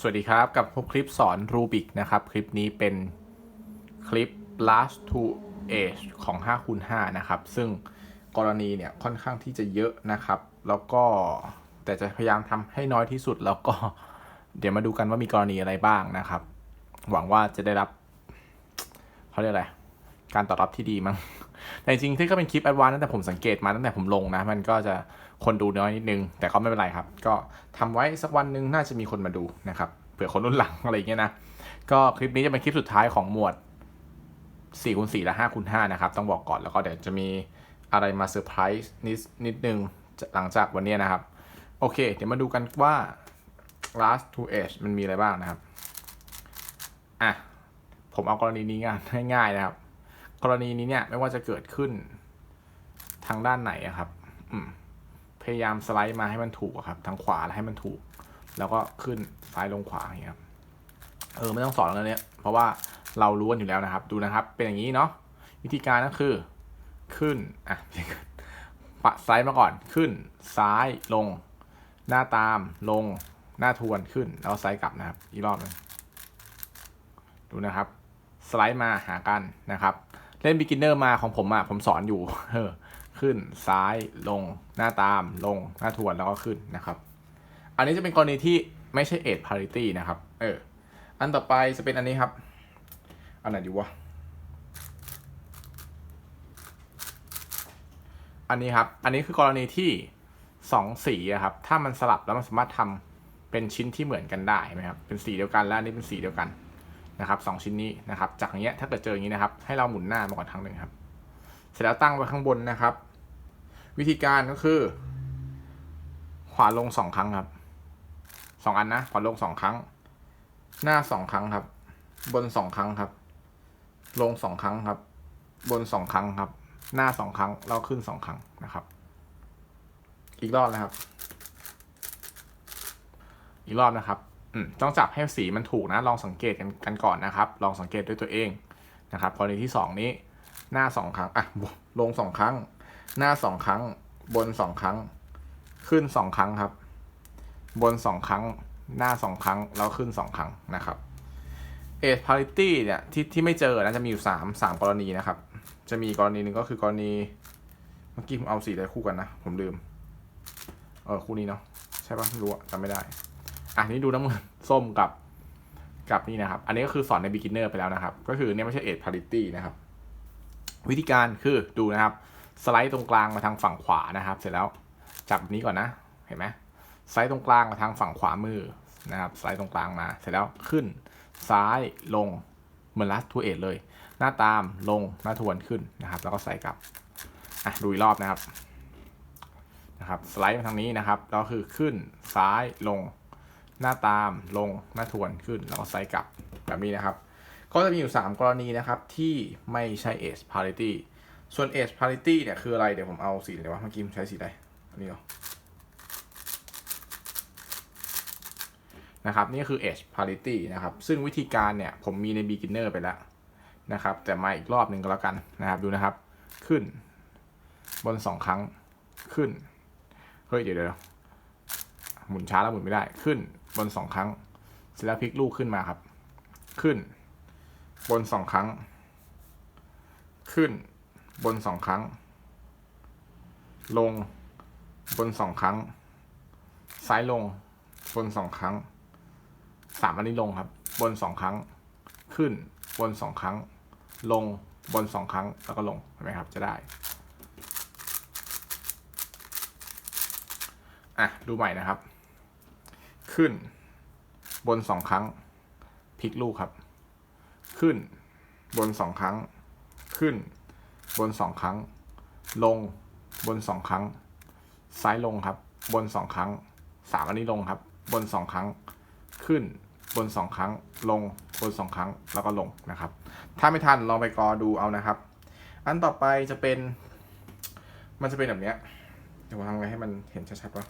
สวัสดีครับกับพบคลิปสอนรูบิกนะครับ คลิปนี้เป็นคลิป last to age ของ5คูณ5นะครับ ซึ่งกรณีเนี่ยค่อนข้างที่จะเยอะนะครับ แล้วก็แต่จะพยายามทำให้น้อยที่สุดแล้วก็เดี๋ยวมาดูกันว่ามีกรณีอะไรบ้างนะครับ หวังว่าจะได้รับเขาเรียกอะไร การตอบรับที่ดีมั้ง แต่จริงที่ก็เป็นคลิปแอดวานซ์ตั้งแต่ผมสังเกตมาตั้งแต่ผมลงนะ มันก็จะคนดูน้อยนิดนึง แต่ก็ไม่เป็นไรครับ ก็ทำไว้สักวันหนึ่งน่าจะมีคนมาดูนะครับเผื่อคนรุ่นหลังอะไรอย่างเงี้ยนะก็คลิปนี้จะเป็นคลิปสุดท้ายของหมวด4คูณ4และ5คูณ5นะครับ ต้องบอกก่อนแล้วก็เดี๋ยวจะมีอะไรมาเซอร์ไพรส์นิดนิดนึงหลังจากวันนี้นะครับ โอเค เดี๋ยวมาดูกันว่า last to age มันมีอะไรบ้างนะครับ อะ ผมเอากรณีนี้งานง่ายๆนะครับ กรณีนี้เนี่ยไม่ว่าจะเกิดขึ้นทางด้านไหนอะครับพยายามสไลด์มาให้มันถูกครับ ทางขวาให้มันถูก แล้วก็ขึ้นซ้ายลงขวาอย่างเงี้ยครับเออไม่ต้องสอนแล้วเนี่ยเพราะว่าเรารู้กันอยู่แล้วนะครับ ดูนะครับ เป็นอย่างนี้เนาะวิธีการก็คือ ขึ้นอะปะไซด์มาก่อนขึ้น ซ้ายลง หน้าตามลงหน้าทวนขึ้น แล้วไซด์กลับนะครับ อีกรอบหนึงดูนะครับ สไลด์มาหากันนะครับ เล่น beginner มาของผมอะผมสอนอยู่เออขึ้นซ้ายลงหน้าตามลงหน้าทวนแล้วก็ขึ้นนะครับ อันนี้จะเป็นกรณีที่ไม่ใช่ age parity นะครับ เออ อันต่อไปจะเป็นอันนี้ครับ อันไหนดีวะ อันนี้ครับ อันนี้คือกรณีที่สองสีครับ ถ้ามันสลับแล้วมันสามารถทำเป็นชิ้นที่เหมือนกันได้ไหมครับ เป็นสีเดียวกันแล้วอันนี้เป็นสีเดียวกัน นะครับสองชิ้นนี้นะครับ จากอย่างเงี้ยถ้าเกิดเจออย่างนี้นะครับ ให้เราหมุนหน้ามาก่อนครั้งหนึ่งครับ เสร็จแล้วตั้งไว้ข้างบนนะครับ วิธีการก็คือ ขวาลงสองครั้งครับสองอันนะขวาลงสองครั้ง หน้าสองครั้งครับ บนสองครั้งครับ ลงสองครั้งครับ บนสองครั้งครับ หน้าสองครั้งเราขึ้นสองครั้งนะครับ อีกรอบนะครับ อีกรอบนะครับ ต้องจับให้สีมันถูกนะ ลองสังเกตกันกันก่อนนะครับ ลองสังเกตด้วยตัวเองนะครับกรณีที่สองนี้หน้าสองครั้งอะลงสองครั้ง หน้าสองครั้ง บนสองครั้ง ขึ้นสองครั้งครับ บนสองครั้ง หน้าสองครั้ง แล้วขึ้นสองครั้งนะครับ age parity เนี่ยที่ที่ไม่เจอนะจะมีอยู่สามสามกรณีนะครับ จะมีกรณีหนึ่งก็คือกรณีเมื่อกี้ผมเอาสีอะไรคู่กันนะ ผมลืม เออคู่นี้เนาะใช่ปะรู้จำไม่ได้ อะนี่ดูน้ำเงินส้มกับกับนี่นะครับ อันนี้ก็คือสอนใน beginner ไปแล้วนะครับ ก็คือเนี่ยไม่ใช่ age parity นะครับ วิธีการคือดูนะครับ สไลด์ตรงกลางมาทางฝั่งขวานะครับ เสร็จแล้วจับแบบนี้ก่อนนะเห็นไหมสไลด์ตรงกลางมาทางฝั่งขวามือนะครับ สไลด์ตรงกลางมา เสร็จแล้วขึ้นซ้ายลงเหมือนลัสทูเอทเลย หน้าตามลงหน้าทวนขึ้นนะครับ แล้วก็ใส่กลับอะดูอีกรอบนะครับนะครับ สไลด์มาทางนี้นะครับแล้วคือขึ้นซ้ายลง หน้าตามลงหน้าทวนขึ้นแล้วก็ไซด์กลับแบบนี้นะครับ ก็จะมีอยู่ 3 กรณีนะครับ ที่ไม่ใช่ age parity ส่วน age parity เนี่ยคืออะไร เดี๋ยวผมเอาสีอะไรวะเมื่อกี้ผมใช้สีอะไรอันนี้เหรอนะครับนี่คือ age parity นะครับ ซึ่งวิธีการเนี่ยผมมีใน beginner ไปแล้วนะครับ แต่มาอีกรอบหนึ่งก็แล้วกันนะครับดูนะครับขึ้น บน 2 ครั้งขึ้น เฮ้ย เดี๋ยวเดี๋ยวหมุนช้าแล้วหมุนไม่ได้ขึ้น บนสองครั้ง เสร็จแล้วพลิกลูกขึ้นมาครับ ขึ้น บนสองครั้ง ขึ้น บนสองครั้ง ลง บนสองครั้ง ซ้ายลง บนสองครั้งสามอันนี้ลงครับ บนสองครั้ง ขึ้น บนสองครั้ง ลง บนสองครั้ง แล้วก็ลงเห็นไหมครับ จะได้อะ ดูใหม่นะครับ ขึ้น บนสองครั้งพลิกลูกครับ ขึ้น บนสองครั้ง ขึ้น บนสองครั้ง ลง บนสองครั้ง ซ้ายลงครับ บนสองครั้งสามอันนี้ลงครับ บนสองครั้ง ขึ้น บนสองครั้ง ลง บนสองครั้ง แล้วก็ลงนะครับ ถ้าไม่ทันลองไปกอดูเอานะครับ อันต่อไปจะเป็น มันจะเป็นแบบเนี้ยเดี๋ยวผมทำไงให้มันเห็นชัดๆวะ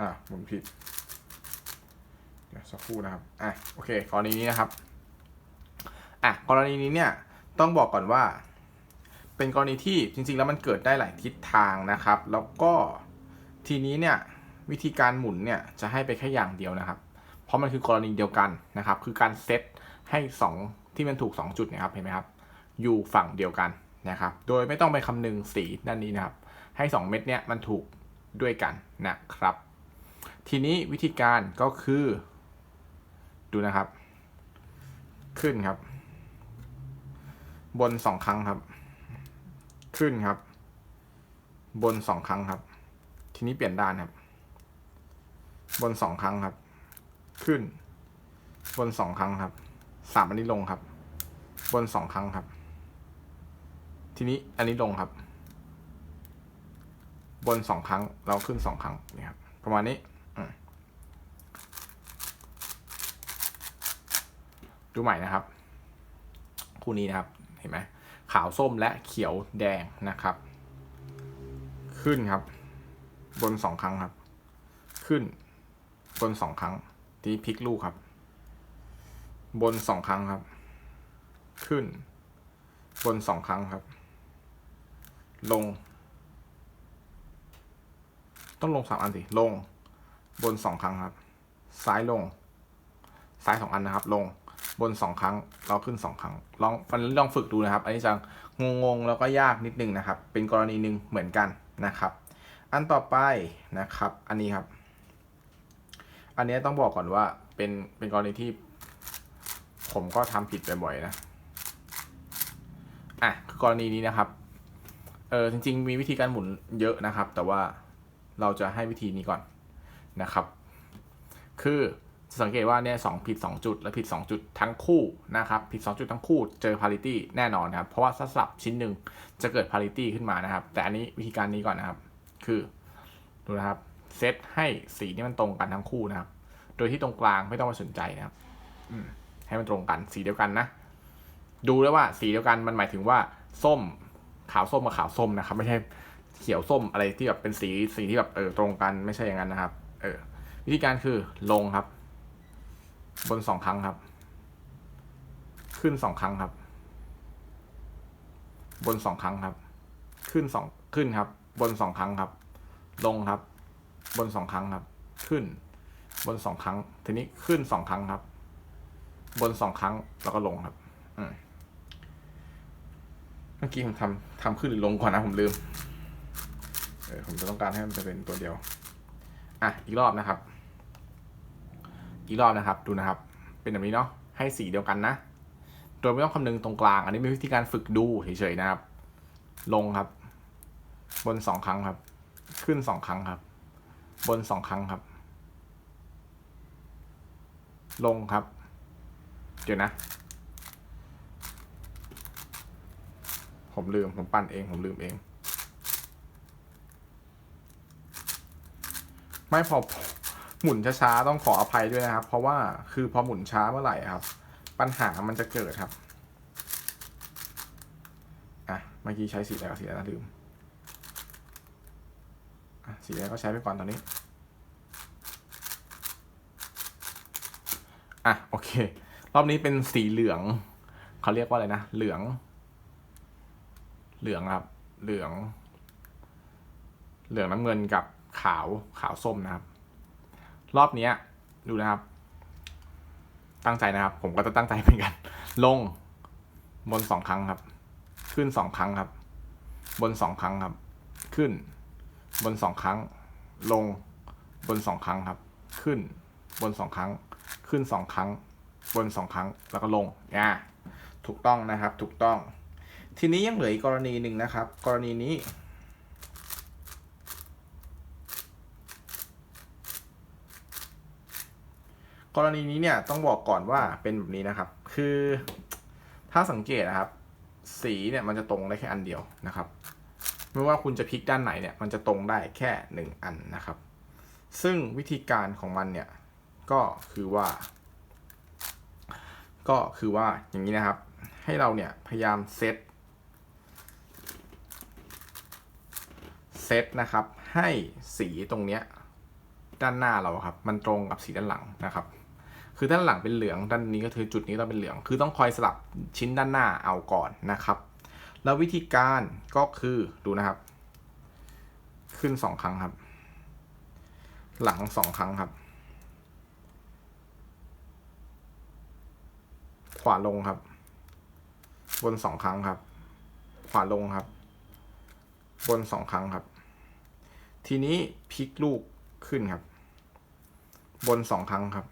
อะหมุนผิดเดี๋ยวสักครู่นะครับอะโอเคกรณีนี้นะครับอะกรณีนี้เนี่ยต้องบอกก่อนว่า เป็นกรณีที่จริงๆ แล้วมันเกิดได้หลายทิศทางนะครับ แล้วก็ทีนี้เนี่ยวิธีการหมุนเนี่ยจะให้ไปแค่อย่างเดียวนะครับ เพราะมันคือกรณีเดียวกันนะครับ คือการเซตให้ 2 ที่มันถูก 2 จุดเนะครับเห็นไหมครับอยู่ฝั่งเดียวกันนะครับ โดยไม่ต้องไปคำนึงสีด้านนี้นะครับ ให้ 2 เม็ดเนี่ยมันถูกด้วยกันนะครับ ทีนี้วิธีการก็คือ ดูนะครับ ขึ้นครับ บนสองครั้งครับ ขึ้นครับ บนสองครั้งครับ ทีนี้เปลี่ยนด้านครับ บนสองครั้งครับ ขึ้น บนสองครั้งครับสามอันนี้ลงครับ บนสองครั้งครับ ทีนี้อันนี้ลงครับ บนสองครั้งเราขึ้นสองครั้งนี่ครับประมาณนี้อืม ดูใหม่นะครับ คู่นี้นะครับ เห็นไหมขาวส้มและเขียวแดงนะครับ ขึ้นครับ บนสองครั้งครับ ขึ้น บนสองครั้ง ทีพลิกลูกครับ บนสองครั้งครับ ขึ้น บนสองครั้งครับ ลง ต้องลงสามอันสิ ลง บนสองครั้งครับ ซ้ายลง ซ้ายสองอันนะครับ ลง บนสองครั้งเราขึ้นสองครั้ง ลองฟันลองฝึกดูนะครับ อันนี้จะงงๆแล้วก็ยากนิดนึงนะครับ เป็นกรณีหนึ่งเหมือนกันนะครับ อันต่อไปนะครับ อันนี้ครับ อันนี้ต้องบอกก่อนว่าเป็นเป็นกรณีที่ ผมก็ทำผิดบ่อยๆนะอะคือกรณีนี้นะครับเออจริง ๆ มีวิธีการหมุนเยอะนะครับ แต่ว่าเราจะให้วิธีนี้ก่อนนะครับ คือ สังเกตว่าเนี่ยสองผิด 2 จุด และผิด 2 จุดทั้งคู่นะครับผิด 2 จุดทั้งคู่เจอ parity แน่นอนนะครับเพราะว่าสลับชิ้นหนึ่งจะเกิด parity ขึ้นมานะครับ แต่อันนี้วิธีการนี้ก่อนนะครับ คือดูนะครับเซตให้สีนี่มันตรงกันทั้งคู่นะครับ โดยที่ตรงกลางไม่ต้องมาสนใจนะครับให้มันตรงกันสีเดียวกันนะ ดูแล้วว่าสีเดียวกันมันหมายถึงว่าส้มขาวส้มกับขาวส้มนะครับ ไม่ใช่เขียวส้มอะไรที่แบบเป็นสีสีที่แบบเออตรงกันไม่ใช่อย่างนั้นนะครับ เออ วิธีการคือลงครับ บนสองครั้งครับ ขึ้นสองครั้งครับ บนสองครั้งครับ ขึ้นสองขึ้นครับ บนสองครั้งครับ ลงครับ บนสองครั้งครับ ขึ้น บนสองครั้ง ทีนี้ขึ้นสองครั้งครับ บนสองครั้งแล้วก็ลงครับเมื่อกี้ผมทำทำขึ้นหรือลงก่อนนะผมลืมเออผมจะต้องการให้มันจะเป็นตัวเดียว อะ อีกรอบนะครับ อีกรอบนะครับดูนะครับ เป็นแบบนี้เนาะให้สีเดียวกันนะ โดยไม่ต้องคำนึงตรงกลาง อันนี้เป็นวิธีการฝึกดูเฉยๆนะครับ ลงครับ บนสองครั้งครับ ขึ้นสองครั้งครับ บนสองครั้งครับ ลงครับ เดี๋ยวนะ ผมลืมผมปั้นเองผมลืมเอง ไม่พอ หมุนช้าๆต้องขออภัยด้วยนะครับ เพราะว่าคือพอหมุนช้าเมื่อไหร่ครับ ปัญหามันจะเกิดครับอะเมื่อกี้ใช้สีอะไรกับสีอะไรนะลืมอะสีอะไรก็ใช้ไปก่อนตอนนี้อะโอเค รอบนี้เป็นสีเหลืองเขาเรียกว่าอะไรนะเหลือง เหลืองครับ เหลือง เหลืองน้ำเงินกับขาวขาวส้มนะครับ รอบเนี้ย ดูนะครับ ตั้งใจนะครับ ผมก็จะตั้งใจเหมือนกัน ลง บนสองครั้งครับ ขึ้นสองครั้งครับ บนสองครั้งครับ ขึ้น บนสองครั้ง ลง บนสองครั้งครับ ขึ้น บนสองครั้ง ขึ้นสองครั้ง บนสองครั้ง แล้วก็ลงอ่าถูกต้องนะครับ ถูกต้อง ทีนี้ยังเหลืออีกกรณีหนึ่งนะครับ กรณีนี้ กรณีนี้เนี่ยต้องบอกก่อนว่าเป็นแบบนี้นะครับ คือถ้าสังเกตนะครับ สีเนี่ยมันจะตรงได้แค่อันเดียวนะครับ ไม่ว่าคุณจะพลิกด้านไหนเนี่ยมันจะตรงได้แค่หนึ่งอันนะครับ ซึ่งวิธีการของมันเนี่ยก็คือว่า ก็คือว่าอย่างนี้นะครับ ให้เราเนี่ยพยายามเซตเซตนะครับให้สีตรงเนี้ยด้านหน้าเราครับ มันตรงกับสีด้านหลังนะครับ คือด้านหลังเป็นเหลืองด้านนี้ก็คือจุดนี้ต้องเป็นเหลือง คือต้องคอยสลับชิ้นด้านหน้าเอาก่อนนะครับ แล้ววิธีการก็คือดูนะครับ ขึ้นสองครั้งครับ หลังสองครั้งครับ ขวาลงครับ บนสองครั้งครับ ขวาลงครับ บนสองครั้งครับ ทีนี้พลิกลูกขึ้นครับ บนสองครั้งครับ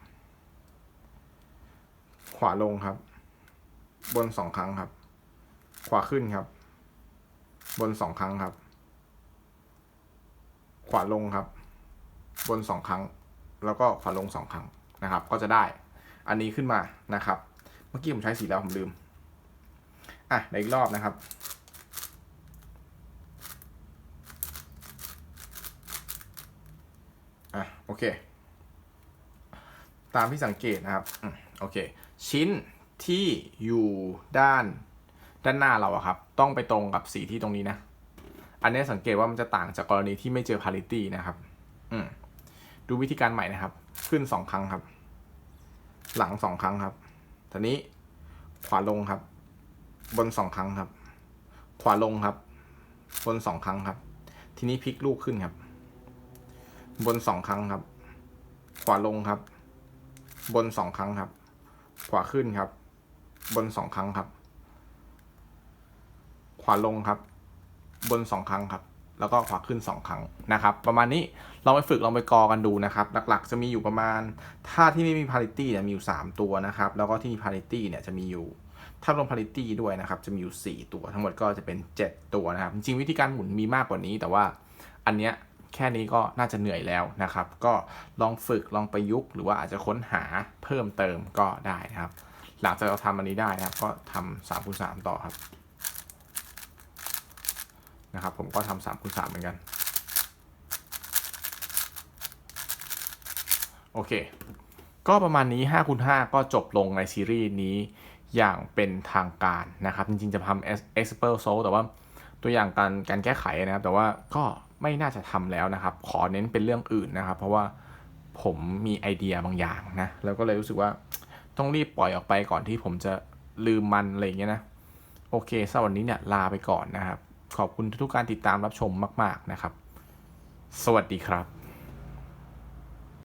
ขวาลงครับ บนสองครั้งครับ ขวาขึ้นครับ บนสองครั้งครับ ขวาลงครับ บนสองครั้ง แล้วก็ขวาลงสองครั้งนะครับ ก็จะได้ อันนี้ขึ้นมานะครับ เมื่อกี้ผมใช้สีแล้วผมลืม อะในอีกรอบนะครับอะโอเค ตามที่สังเกตนะครับอโอเค ชิ้นที่อยู่ด้านด้านหน้าเราอะครับ ต้องไปตรงกับสีที่ตรงนี้นะ อันนี้สังเกตว่ามันจะต่างจากกรณีที่ไม่เจอ parity นะครับ อืมดูวิธีการใหม่นะครับ ขึ้นสองครั้งครับ หลังสองครั้งครับทีนี้ขวาลงครับ บนสองครั้งครับ ขวาลงครับ บนสองครั้งครับ ทีนี้พลิกลูกขึ้นครับ บนสองครั้งครับ ขวาลงครับ บนสองครั้งครับ ขวาขึ้นครับ บนสองครั้งครับ ขวาลงครับ บนสองครั้งครับ แล้วก็ขวาขึ้นสองครั้งนะครับ ประมาณนี้ลองไปฝึกลองไปกอกันดูนะครับ หลักๆ จะมีอยู่ประมาณ ถ้าที่ไม่มี parity เนี่ยมีอยู่3ตัวนะครับ แล้วก็ที่มี parity เนี่ยจะมีอยู่ถ้ารวม parity ด้วยนะครับ จะมีอยู่ 4 ตัวทั้งหมดก็จะเป็น 7 ตัวนะครับ จริงวิธีการหมุนมีมากกว่านี้แต่ว่าอันเนี้ย แค่นี้ก็น่าจะเหนื่อยแล้วนะครับ ก็ลองฝึกลองประยุกต์หรือว่าอาจจะค้นหาเพิ่มเติมก็ได้นะครับ หลังจากเราทำอันนี้ได้นะครับก็ทำสามคูณสามต่อครับนะครับ ผมก็ทำสามคูณสามเหมือนกันโอเค ก็ประมาณนี้5คูณ5ก็จบลงในซีรีส์นี้อย่างเป็นทางการนะครับ จริงๆ จะทำ expert s o แต่ว่าตัวอย่างการการแก้ไขนะครับ แต่ว่าก็ ไม่น่าจะทำแล้วนะครับ ขอเน้นเป็นเรื่องอื่นนะครับ เพราะว่าผมมีไอเดียบางอย่างนะแล้วก็เลยรู้สึกว่าต้องรีบปล่อยออกไปก่อนที่ผมจะลืมมันอะไรอย่างเงี้ยนะโอเคสำหรับวันนี้เนี่ยลาไปก่อนนะครับ ขอบคุณทุกการติดตามรับชมมาก ๆนะครับ สวัสดีครับ